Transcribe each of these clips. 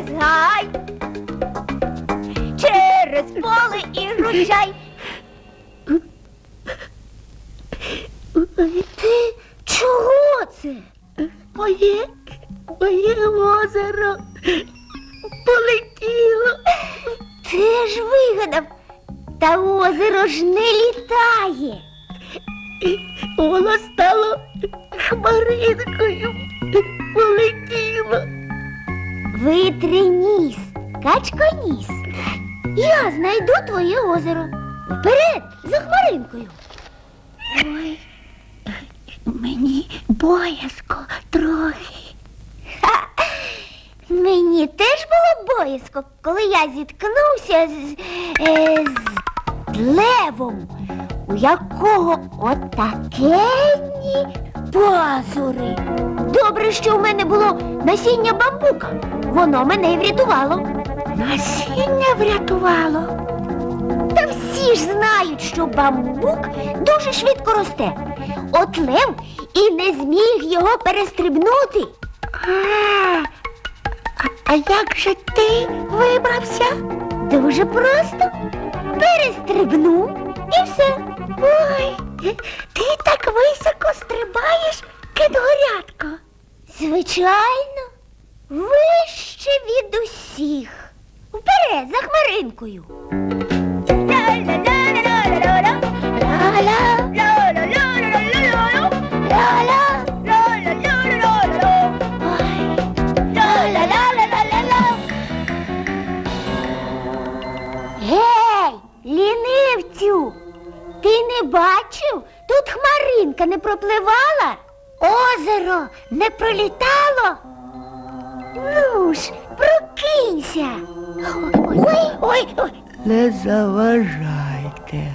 через гай, через поле і ручай. Ти чого це? Моє, моє озеро полетіло. Ти ж вигадав, та озеро ж не літає. Воно стало хмаринкою, полетіло. Витри ніс, качко ніс. Я знайду твоє озеро. Вперед, за хмаринкою. Ой, мені боязко трохи. Ха! Мені теж було боязко, коли я зіткнувся з, е, з левом, у якого отакенні пазури. Добре, що в мене було насіння бамбука. Воно мене й врятувало. Насіння врятувало. Та всі ж знають, що бамбук дуже швидко росте. От лев і не зміг його перестрибнути. А, а, а як же ти вибрався? Дуже просто. Перестрибнув і все. Ой, ти так високо стрибаєш, кидгорятко. Звичайно, вище від усіх. Вперед за хмаринкою. Гей, бачив? Тут хмаринка не пропливала? Озеро не пролітало? Ну ж, прокинься. Ой, ой, ой. Не заважайте.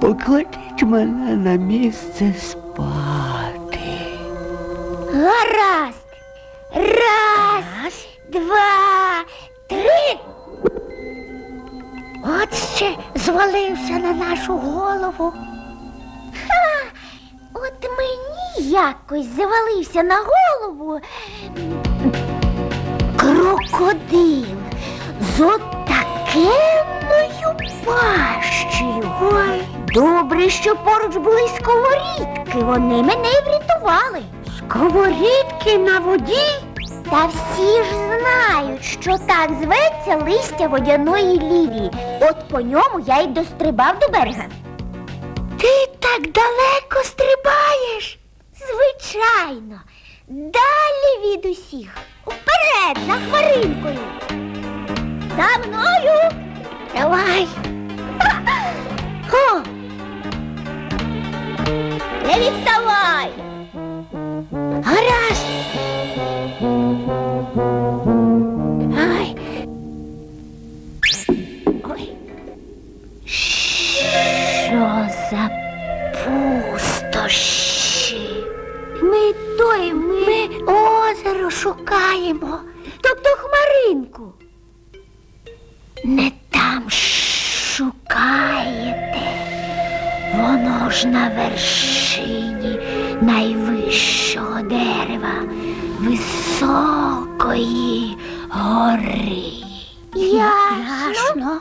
Покладіть мене на місце спати. Гаразд. Раз, два, три. От ще звалився на нашу голову. От мені якось завалився на голову крокодил з отакенною пащею. Ой, добре, що поруч були сковорідки. Вони мене й врятували. Сковорідки на воді? Та всі ж знають, що так зветься листя водяної лілії. От по ньому я й дострибав до берега. Ти так далеко стрибаєш. Звичайно, далі від усіх. Вперед за хмаринкою. За мною. Давай. Хо. Не відставай. Гаразд. Ай. Ой. Що за пустощі? Ми той, ми, Ми озеро шукаємо. тобто хмаринку. Не там шукаєте. Воно ж на вершині найвищого дерева, високої гори. Ясно.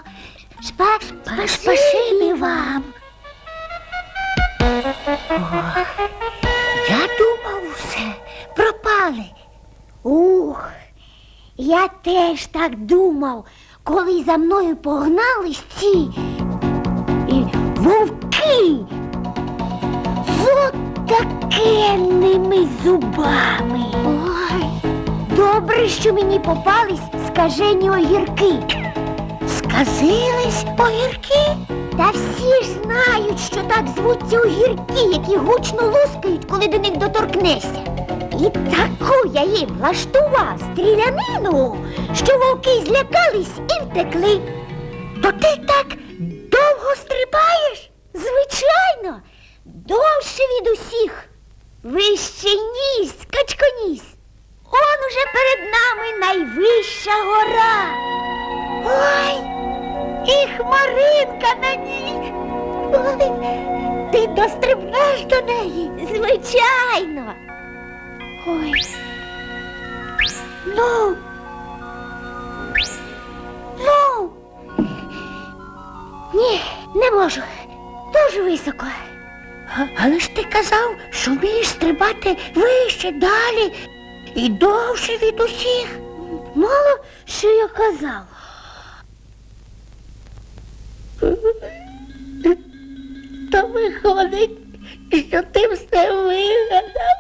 Спа, спа, спасибі теж так думав, коли за мною погнались ці і вовки з отакенними зубами. Ой, Добре, що мені попались скажені огірки. сказились огірки. Та всі ж знають, що так звуться огірки, які гучно лускають, коли до них доторкнешся. І таку я їм влаштував стрілянину, що вовки злякались і втекли. То ти так довго стрибаєш? Звичайно, довше від усіх. Вище ніс, качконіс. Он уже перед нами найвища гора. Ой, і хмаринка на ній. Ой, ти дострибнеш до неї. Звичайно. Ой. Ну. Ну. Ні, Не можу. Дуже високо. А- Але ж ти казав, що вмієш стрибати вище, далі і довше від усіх. Мало що я казав. То виходить, що ти все вигадав.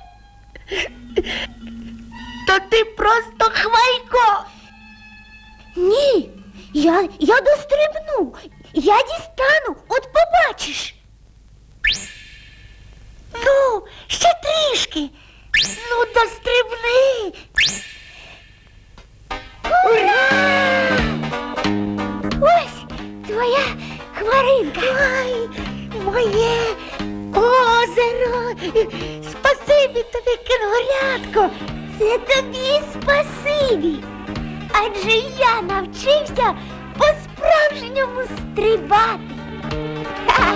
Ти просто хвайко. Ні, я, я дострибну. Я дістану, от побачиш. Ну, ще трішки. Ну, дострибни. Ура! Ось твоя хмаринка. Ой, моє озеро. Спасибі тобі, кенгурятко. Це тобі спасибі. Адже я навчився по-справжньому стрибати. Ха!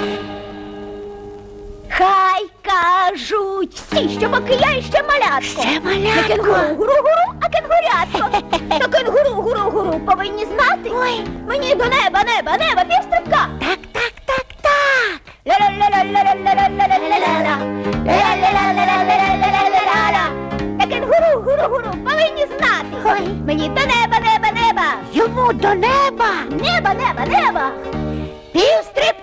Хай кажуть всі, що поки я ще малятко. Ще Не кенгуру гуру-гуру, а кенгурятко. То кенгуру гуру-гуру повинні знати. Ой. Мені до неба, неба, неба, півстрибка. Так, мені до неба, неба, неба! Йому до неба! Неба, неба, неба! Півстрибка!